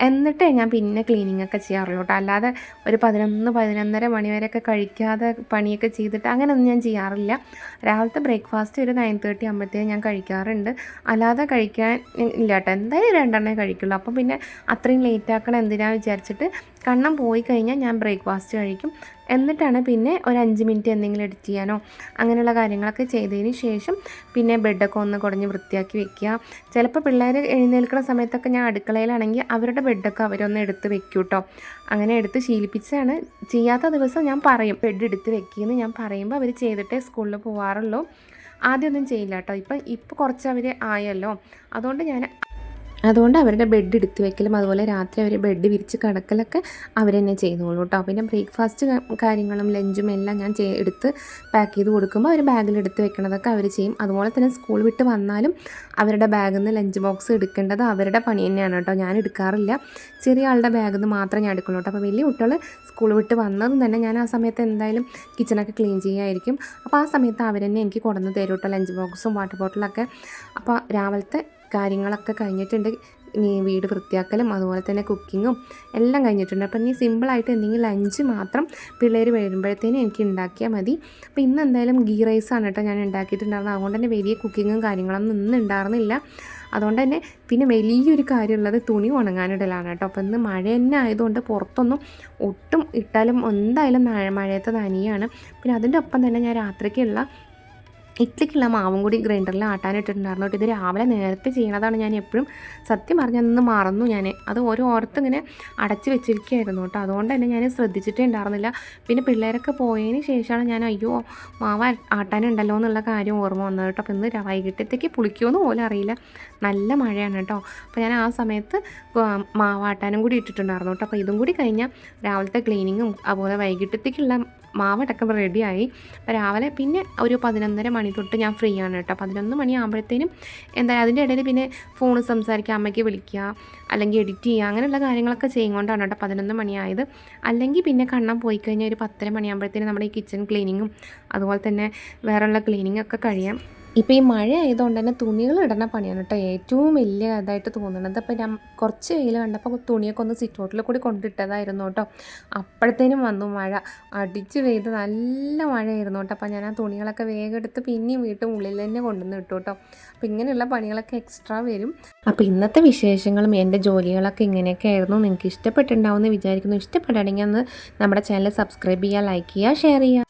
എന്നിട്ടേ ഞാൻ പിന്നെ ക്ലീനിങ് ഒക്കെ ചെയ്യാറുള്ളൂ കേട്ടോ. അല്ലാതെ ഒരു പതിനൊന്ന് പതിനൊന്നര മണിവരെയൊക്കെ കഴിക്കാതെ പണിയൊക്കെ ചെയ്തിട്ട് അങ്ങനെയൊന്നും ഞാൻ ചെയ്യാറില്ല. രാവിലത്തെ ബ്രേക്ക്ഫാസ്റ്റ് ഒരു നയൻ തേർട്ടി ആകുമ്പോഴത്തേക്കും ഞാൻ കഴിക്കാറുണ്ട്. അല്ലാതെ കഴിക്കാൻ ഇല്ല കേട്ടോ. എന്തായാലും രണ്ടെണ്ണേ കഴിക്കുള്ളൂ. അപ്പം പിന്നെ അത്രയും ലേറ്റ് ആക്കണം എന്തിനാ വിചാരിച്ചിട്ട് കണ്ണം പോയി കഴിഞ്ഞാൽ ഞാൻ ബ്രേക്ക്ഫാസ്റ്റ് കഴിക്കും. എന്നിട്ടാണ് പിന്നെ ഒരു അഞ്ച് മിനിറ്റ് എന്തെങ്കിലും എഡിറ്റ് ചെയ്യാനോ അങ്ങനെയുള്ള കാര്യങ്ങളൊക്കെ ചെയ്തതിന് ശേഷം പിന്നെ ബെഡൊക്കെ ഒന്ന് കുടഞ്ഞ് വൃത്തിയാക്കി വെക്കുക. ചിലപ്പോൾ പിള്ളേർ എഴുന്നേൽക്കുന്ന സമയത്തൊക്കെ ഞാൻ അടുക്കളയിലാണെങ്കിൽ അവരുടെ ബെഡൊക്കെ അവരൊന്ന് എടുത്ത് വെക്കും കേട്ടോ അങ്ങനെ എടുത്ത് ശീലിപ്പിച്ചാണ് ചെയ്യാത്ത ദിവസം ഞാൻ പറയും ബെഡ് എടുത്ത് വെക്കിയെന്ന് ഞാൻ പറയുമ്പോൾ അവർ ചെയ്തിട്ടേ സ്കൂളിൽ പോവാറുള്ളൂ. ആദ്യമൊന്നും ചെയ്യില്ല കേട്ടോ. ഇപ്പം ഇപ്പോൾ കുറച്ച് അവർ ആയല്ലോ. അതുകൊണ്ട് ഞാൻ അതുകൊണ്ട് അവരുടെ ബെഡ് എടുത്ത് വെക്കലും അതുപോലെ രാത്രി അവർ ബെഡ് വിരിച്ച് കിടക്കലൊക്കെ അവർ തന്നെ ചെയ്തോളൂ കേട്ടോ പിന്നെ ബ്രേക്ക്ഫാസ്റ്റ് കാര്യങ്ങളും ലഞ്ചും എല്ലാം ഞാൻ എടുത്ത് പാക്ക് ചെയ്ത് കൊടുക്കുമ്പോൾ അവർ ബാഗിൽ എടുത്ത് വെക്കണതൊക്കെ അവർ ചെയ്യും. അതുപോലെ തന്നെ സ്കൂൾ വിട്ട് വന്നാലും അവരുടെ ബാഗിൽ നിന്ന് ലഞ്ച് ബോക്സ് എടുക്കേണ്ടത് അവരുടെ പണി തന്നെയാണ് കേട്ടോ ഞാൻ എടുക്കാറില്ല. ചെറിയ ആളുടെ ബാഗിൽ നിന്ന് മാത്രമേ ഞാൻ എടുക്കുള്ളൂ കേട്ടോ അപ്പോൾ വലിയ കുട്ടികൾ സ്കൂൾ വിട്ട് വന്നതും തന്നെ ഞാൻ ആ സമയത്ത് എന്തായാലും കിച്ചണൊക്കെ ക്ലീൻ ചെയ്യുമായിരിക്കും അപ്പോൾ ആ സമയത്ത് അവർ തന്നെ എനിക്ക് കൊണ്ടുവന്ന് തരും കേട്ടോ ലഞ്ച് ബോക്സും വാട്ടർ ബോട്ടിലൊക്കെ അപ്പോൾ രാവിലത്തെ കാര്യങ്ങളൊക്കെ കഴിഞ്ഞിട്ടുണ്ട്. ഇനി വീട് വൃത്തിയാക്കലും അതുപോലെ തന്നെ കുക്കിങ്ങും എല്ലാം കഴിഞ്ഞിട്ടുണ്ട്. അപ്പം ഇനി സിമ്പിളായിട്ട് എന്തെങ്കിലും ലഞ്ച് മാത്രം പിള്ളേർ വരുമ്പോഴത്തേനും എനിക്ക് ഉണ്ടാക്കിയാൽ മതി. അപ്പോൾ ഇന്ന് എന്തായാലും ഗീ ആണ് കേട്ടോ ഞാൻ ഉണ്ടാക്കിയിട്ടുണ്ടായിരുന്നത്. അതുകൊണ്ട് തന്നെ വലിയ കുക്കിങ്ങും കാര്യങ്ങളൊന്നും ഇന്ന് ഉണ്ടായിരുന്നില്ല. അതുകൊണ്ട് തന്നെ പിന്നെ വലിയൊരു കാര്യമുള്ളത് തുണി ഉണങ്ങാനിടലാണ് കേട്ടോ. അപ്പോൾ ഇന്ന് മഴ തന്നെ ആയതുകൊണ്ട് പുറത്തൊന്നും ഒട്ടും ഇട്ടാലും എന്തായാലും മഴ മഴയത്ത് നനിയാണ്. പിന്നെ അതിന്റെ ഒപ്പം തന്നെ ഞാൻ രാത്രിക്കുള്ള ഇഡ്ലിക്കുള്ള മാവും കൂടി ഗ്രൈൻഡറിൽ ആട്ടാനിട്ടിട്ടുണ്ടായിരുന്നു. കേട്ടോ ഇത് രാവിലെ നേരത്തെ ചെയ്യണതാണ് ഞാൻ എപ്പോഴും. സത്യം പറഞ്ഞാൽ നിന്ന് മറന്നു ഞാൻ. അത് ഓരോ ഓർത്ത് ഇങ്ങനെ അടച്ച് വെച്ചിരിക്കുകയായിരുന്നു കേട്ടോ. അതുകൊണ്ട് തന്നെ ഞാൻ ശ്രദ്ധിച്ചിട്ടേ ഉണ്ടായിരുന്നില്ല. പിന്നെ പിള്ളേരൊക്കെ പോയതിന് ശേഷമാണ് ഞാൻ അയ്യോ മാവ് ആട്ടാനുണ്ടല്ലോ എന്നുള്ള കാര്യം ഓർമ്മ വന്നത് കേട്ടോ. അപ്പോൾ ഇന്ന് വൈകിട്ടത്തേക്ക് പുളിക്കുമെന്ന് പോലും അറിയില്ല. നല്ല മഴയാണ് കേട്ടോ. അപ്പോൾ ഞാൻ ആ സമയത്ത് മാവാട്ടാനും കൂടി ഇട്ടിട്ടുണ്ടായിരുന്നു കേട്ടോ. അപ്പോൾ ഇതും കൂടി കഴിഞ്ഞാൽ രാവിലത്തെ ക്ലീനിങ്ങും അതുപോലെ വൈകിട്ടത്തേക്കുള്ള മാവടക്കം റെഡിയായി. അപ്പോൾ രാവിലെ പിന്നെ ഒരു പതിനൊന്നര മണി തൊട്ട് ഞാൻ ഫ്രീ ആണ് കേട്ടോ. പതിനൊന്ന് മണി ആകുമ്പോഴത്തേനും എന്തായാലും അതിന്റെ ഇടയിൽ പിന്നെ ഫോൺ സംസാരിക്കുക അമ്മയ്ക്ക് വിളിക്കുക അല്ലെങ്കിൽ എഡിറ്റ് ചെയ്യുക അങ്ങനെയുള്ള കാര്യങ്ങളൊക്കെ ചെയ്യുകൊണ്ടാണ് കേട്ടോ പതിനൊന്ന് മണിയായത് അല്ലെങ്കിൽ പിന്നെ കണ്ണം പോയി കഴിഞ്ഞാൽ ഒരു പത്തര മണിയാകുമ്പോഴത്തേനും നമ്മുടെ ഈ കിച്ചൺ ക്ലീനിങ്ങും അതുപോലെ തന്നെ വേറെയുള്ള ക്ലീനിങ്ങൊക്കെ കഴിയാം. ഇപ്പോൾ ഈ മഴ ആയതുകൊണ്ട് തന്നെ തുണികൾ ഇടണ പണിയാണ് കേട്ടോ ഏറ്റവും വലിയ ഇതായിട്ട് തോന്നുന്നത് അപ്പോൾ ഞാൻ കുറച്ച് വെയിൽ കണ്ടപ്പോൾ തുണിയൊക്കെ ഒന്ന് സിറ്റൗട്ടിൽ കൂടി കൊണ്ടിട്ടതായിരുന്നു കേട്ടോ അപ്പോഴത്തേനും വന്നു മഴ. അടിച്ച് പെയ്ത് നല്ല മഴയായിരുന്നു കേട്ടോ അപ്പോൾ ഞാൻ ആ തുണികളൊക്കെ വേഗം എടുത്ത് പിന്നെയും വീട്ടും ഉള്ളിൽ തന്നെ കൊണ്ടുവന്ന് ഇട്ടു കേട്ടോ അപ്പോൾ ഇങ്ങനെയുള്ള പണികളൊക്കെ എക്സ്ട്രാ വരും. അപ്പോൾ ഇന്നത്തെ വിശേഷങ്ങളും എന്റെ ജോലികളൊക്കെ ഇങ്ങനെയൊക്കെ ആയിരുന്നു. നിങ്ങൾക്ക് ഇഷ്ടപ്പെട്ടിട്ടുണ്ടാവുമെന്ന് വിചാരിക്കുന്നു. ഇഷ്ടപ്പെടുകയാണെങ്കിൽ ഒന്ന് നമ്മുടെ ചാനൽ സബ്സ്ക്രൈബ് ചെയ്യുക ലൈക്ക് ചെയ്യുക ഷെയർ ചെയ്യുക